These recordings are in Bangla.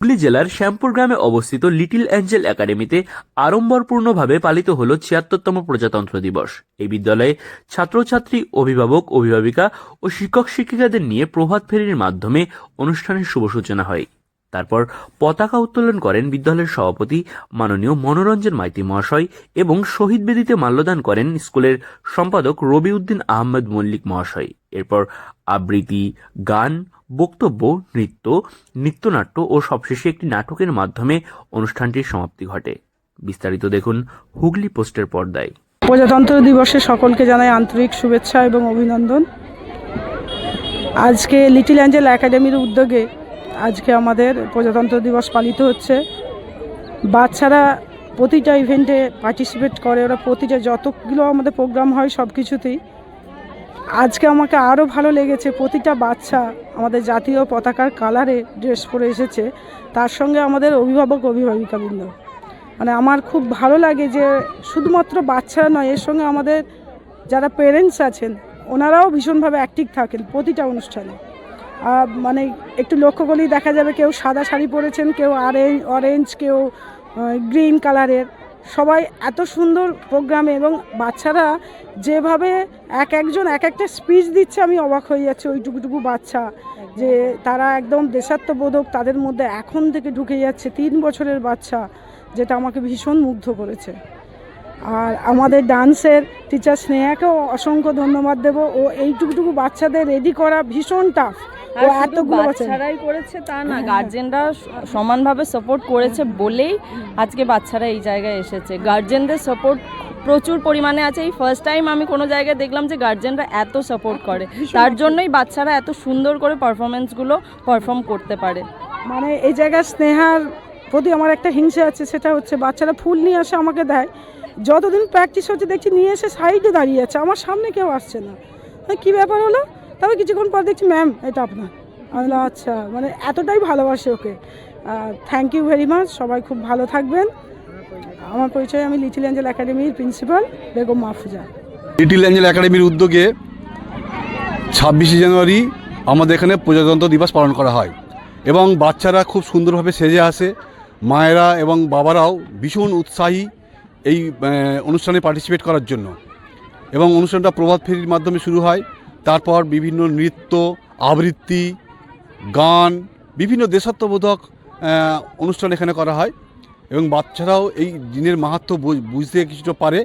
হুগলি জেলার শ্যামপুর গ্রামে অবস্থিত লিটিল অ্যাঞ্জেল একাডেমিতে আড়ম্বরপূর্ণভাবে পালিত হল ছিয়াত্তরতম প্রজাতন্ত্র দিবস। এই বিদ্যালয়ে ছাত্রছাত্রী, অভিভাবক, অভিভাবিকা ও শিক্ষক শিক্ষিকাদের নিয়ে প্রভাত ফেরির মাধ্যমে অনুষ্ঠানের শুভ সূচনা হয়। তারপর পতাকা উত্তোলন করেন বিদ্যালয়ের সভাপতি মাননীয় মনোরঞ্জন মাইতি মহাশয় এবং শহীদ বেদিতে মাল্যদান করেন স্কুলের সম্পাদক রবিউদ্দিন আহমেদ মল্লিক মহাশয়। এরপর আবৃত্তি, গান, বক্তব্য, নৃত্য, নৃত্যনাট্য ও সবশেষে একটি নাটকের মাধ্যমে অনুষ্ঠানটির সমাপ্তি ঘটে। বিস্তারিত দেখুন হুগলি পোস্টের পর্দায়। প্রজাতন্ত্র দিবসে সকলকে জানাই আন্তরিক শুভেচ্ছা এবং অভিনন্দন। আজকে লিটিল অ্যাঞ্জেল একাডেমির উদ্যোগে আজকে আমাদের প্রজাতন্ত্র দিবস পালিত হচ্ছে। বাচ্চারা প্রতিটা ইভেন্টে পার্টিসিপেট করে, ওরা প্রতিটা যতগুলো আমাদের প্রোগ্রাম হয় সব কিছুতেই আজকে আমাকে আরও ভালো লেগেছে, প্রতিটা বাচ্চা আমাদের জাতীয় পতাকার কালারে ড্রেস পরে এসেছে। তার সঙ্গে আমাদের অভিভাবক, অভিভাবিকাবৃন্দ। মানে আমার খুব ভালো লাগে যে শুধুমাত্র বাচ্চারা নয়, এর সঙ্গে আমাদের যারা পেরেন্টস আছেন, ওনারাও ভীষণভাবে অ্যাক্টিভ থাকেন প্রতিটা অনুষ্ঠানে। মানে একটু লক্ষ্য করলেই দেখা যাবে কেউ সাদা শাড়ি পরেছেন, কেউ অরেঞ্জ অরেঞ্জ কেউ গ্রিন কালারের সবাই এত সুন্দর প্রোগ্রামে এবং বাচ্চারা যেভাবে এক একজন এক একটা স্পিচ দিচ্ছে, আমি অবাক হয়ে যাচ্ছি ওইটুকুটুকু বাচ্চা। যে তারা একদম দেশাত্মবোধক, তাদের মধ্যে এখন থেকে ঢুকে যাচ্ছে তিন বছরের বাচ্চা, যেটা আমাকে ভীষণ মুগ্ধ করেছে। আর আমাদের ডান্সের টিচার স্নেহাকেও অসংখ্য ধন্যবাদ দেব। ও এইটুকুটুকু বাচ্চাদের রেডি করা ভীষণ টাফ ও এতগুলো বাচ্চারাই করেছে তা না হ্যাঁ। গার্জেনরা সমানভাবে সাপোর্ট করেছে বলেই আজকে বাচ্চারা এই জায়গায় এসেছে। গার্জেনদের সাপোর্ট প্রচুর পরিমাণে আছে। এই ফার্স্ট টাইম আমি কোনো জায়গায় দেখলাম যে গার্জেনরা এত সাপোর্ট করে। তার জন্যই বাচ্চারা এত সুন্দর করে পারফরমেন্সগুলো পারফর্ম করতে পারে। মানে এই জায়গায় স্নেহার প্রতি আমার একটা হিংসা আছে সেটা হচ্ছে বাচ্চারা ফুল নিয়ে আসে আমাকে দেয়। যতদিন প্র্যাকটিস হচ্ছে দেখছি নিয়ে এসে সাইডে দাঁড়িয়ে আছে। আমার সামনে কেউ আসছে না। কি ব্যাপার হলো? তবে কিছুক্ষণ পর দেখছি, ম্যাম, এটা আপনার। আমি আচ্ছা। মানে এতটাই ভালোবাসে ওকে। থ্যাংক ইউ ভেরি মাচ সবাই খুব ভালো থাকবেন। আমার পরিচয় আমি লিটিল অ্যাঞ্জেল একাডেমির principal Begum Mahfuza little angel একাডেমির উদ্যোগে ছাব্বিশে জানুয়ারি আমাদের এখানে প্রজাতন্ত্র দিবস পালন করা হয়। এবং বাচ্চারা খুব সুন্দরভাবে সেজে আসে। মায়েরা এবং বাবারাও ভীষণ উৎসাহী এই অনুষ্ঠানে পার্টিসিপেট করার জন্য। এবং অনুষ্ঠানটা প্রভাত ফেরির মাধ্যমে শুরু হয়। তারপর বিভিন্ন নৃত্য, আবৃত্তি, গান, বিভিন্ন দেশাত্মবোধক অনুষ্ঠান এখানে করা হয় এবং বাচ্চারাও এই দিনের মাহাত্ম্য বুঝ- বুঝতে কিছুটা পারে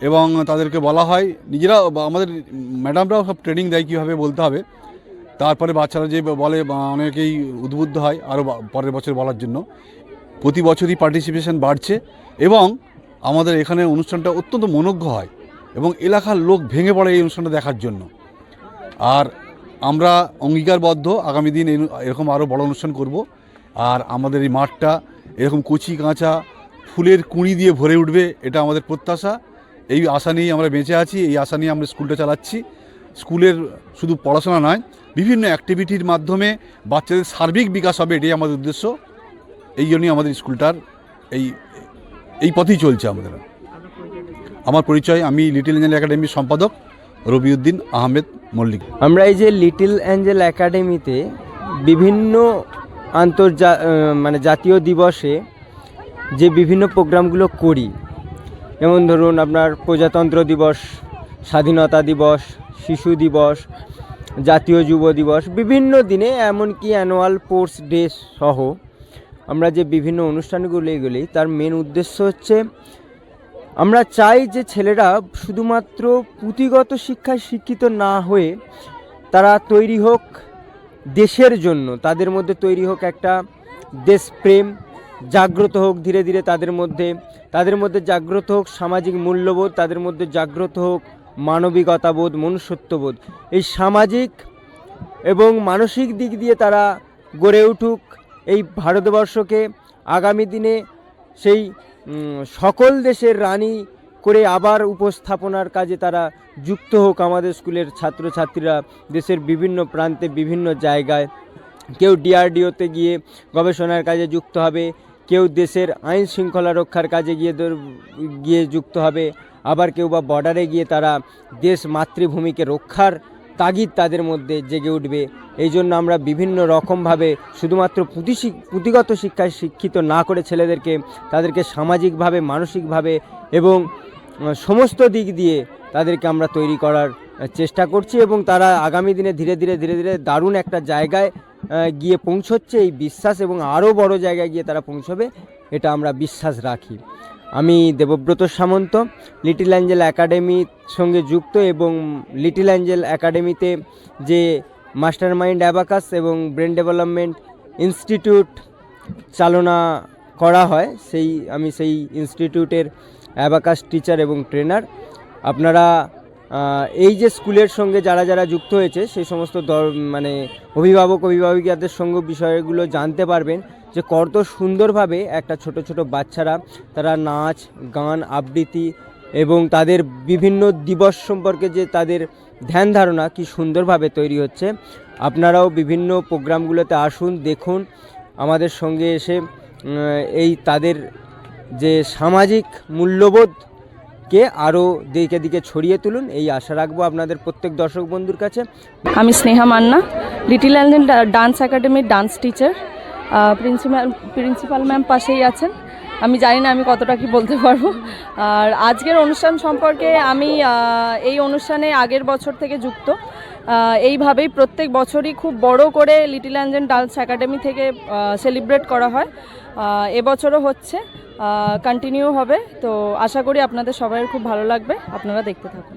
এবং তাদেরকে বলা হয়, নিজেরা আমাদের ম্যাডামরাও সব ট্রেনিং দেয় কীভাবে বলতে হবে। তারপরে বাচ্চারা যে বলে অনেকেই উদ্বুদ্ধ হয় আরও পরের বছর বলার জন্য। প্রতি বছরই পার্টিসিপেশন বাড়ছে এবং আমাদের এখানে অনুষ্ঠানটা অত্যন্ত মনোজ্ঞ হয় এবং এলাকার লোক ভেঙে পড়ে এই অনুষ্ঠানটা দেখার জন্য। আর আমরা অঙ্গীকারবদ্ধ। আগামী দিন এরকম আরও বড় অনুষ্ঠান করব। আর আমাদের এই মাঠটা এরকম কচি কাঁচা ফুলের কুঁড়ি দিয়ে ভরে উঠবে, এটা আমাদের প্রত্যাশা। এই আশা নিয়েই আমরা বেঁচে আছি, এই আশা নিয়ে আমরা স্কুলটা চালাচ্ছি। স্কুলের শুধু পড়াশোনা নয়, বিভিন্ন অ্যাক্টিভিটির মাধ্যমে বাচ্চাদের সার্বিক বিকাশ হবে, এটাই আমাদের উদ্দেশ্য। এই জন্যই আমাদের স্কুলটার এই এই পথেই চলছে আমাদের। আমার পরিচয়, আমি লিটল এঞ্জেল একাডেমির সম্পাদক। রবিউদ্দিন আহমেদ মল্লিক। আমরা এই যে লিটল অ্যাঞ্জেল একাডেমিতে বিভিন্ন আন্তর্জা মানে জাতীয় দিবসে যে বিভিন্ন প্রোগ্রামগুলো করি, যেমন ধরুন আপনার প্রজাতন্ত্র দিবস, স্বাধীনতা দিবস, শিশু দিবস, জাতীয় যুব দিবস, বিভিন্ন দিনে এমনকি অ্যানুয়াল স্পোর্টস ডে সহ আমরা যে বিভিন্ন অনুষ্ঠানগুলো এগুলি, তার মেন উদ্দেশ্য হচ্ছে আমরা চাই যে ছেলেরা শুধুমাত্র পুঁথিগত শিক্ষায় শিক্ষিত না হয়ে তারা তৈরি হোক দেশের জন্য। তাদের মধ্যে তৈরি হোক একটা দেশপ্রেম, জাগ্রত হোক ধীরে ধীরে তাদের মধ্যে। তাদের মধ্যে জাগ্রত হোক সামাজিক মূল্যবোধ, তাদের মধ্যে জাগ্রত হোক মানবিকতাবোধ, মনুষ্যত্ববোধ। এই সামাজিক এবং মানসিক দিক দিয়ে তারা গড়ে উঠুক। এই ভারতবর্ষকে আগামী দিনে সেই সকল দেশের রানী করে আবার উপস্থাপনার কাজে তারা যুক্ত হোক আমাদের স্কুলের ছাত্রছাত্রীরা, দেশের বিভিন্ন প্রান্তে, বিভিন্ন জায়গায়। কেউ ডিআরডিওতে গিয়ে গবেষণার কাজে যুক্ত হবে, কেউ দেশের আইন শৃঙ্খলা রক্ষার কাজে গিয়ে গিয়ে যুক্ত হবে, আবার কেউ বা বর্ডারে গিয়ে তারা দেশ মাতৃভূমিকে রক্ষার তাগিদ তাদের মধ্যে জেগে উঠবে। এই জন্য আমরা বিভিন্ন রকমভাবে শুধুমাত্র পুঁথি পুঁথিগত শিক্ষায় শিক্ষিত না করে ছেলেদেরকে, তাদেরকে সামাজিকভাবে, মানসিকভাবে এবং সমস্ত দিক দিয়ে তাদেরকে আমরা তৈরি করার চেষ্টা করছি এবং তারা আগামী দিনে ধীরে ধীরে ধীরে ধীরে দারুণ একটা জায়গায় গিয়ে পৌঁছচ্ছে। এই বিশ্বাস এবং আরও বড় জায়গায় গিয়ে তারা পৌঁছবে, এটা আমরা বিশ্বাস রাখি। আমি দেবব্রত সামন্ত লিটিল অ্যাঞ্জেল একাডেমির সঙ্গে যুক্ত এবং লিটিল অ্যাঞ্জেল একাডেমিতে যে মাস্টার মাইন্ড অ্যাবাকাস এবং ব্রেন ডেভেলপমেন্ট ইনস্টিটিউট চালনা করা হয়, সেই, আমি সেই ইনস্টিটিউটের অ্যাবাকাস টিচার এবং ট্রেনার আপনারা এই যে স্কুলের সঙ্গে যারা যারা যুক্ত হয়েছে, সেই সমস্ত মানে অভিভাবক, অভিভাবিকাদের সঙ্গে বিষয়গুলো জানতে পারবেন। যে কত সুন্দরভাবে একটা ছোট ছোট বাচ্চারা তারা নাচ, গান, আবৃত্তি এবং তাদের বিভিন্ন দিবস সম্পর্কে যে তাদের ধ্যান ধারণা কি সুন্দরভাবে তৈরি হচ্ছে। আপনারাও বিভিন্ন প্রোগ্রামগুলোতে আসুন, দেখুন। আমাদের সঙ্গে এসে এই তাদের যে সামাজিক মূল্যবোধকে আরও দিকে দিকে ছড়িয়ে তুলুন, এই আশা রাখব আপনাদের প্রত্যেক দর্শক বন্ধুর কাছে। আমি Sneha Manna little angel dance একাডেমির dance teacher principal principal ma'am পাশেই আছেন। আমি জানি না আমি কতটা কি বলতে পারব। আর আজকের অনুষ্ঠান সম্পর্কে আমি এই অনুষ্ঠানে আগের বছর থেকে যুক্ত। এইভাবেই প্রত্যেক বছরই খুব বড় করে লিটিল অ্যাঞ্জেল ডান্স একাডেমি থেকে সেলিব্রেট করা হয়। এবছরও হচ্ছে কন্টিনিউ হবে। তো আশা করি আপনাদের সবাই খুব ভালো লাগবে। আপনারা দেখতে থাকুন।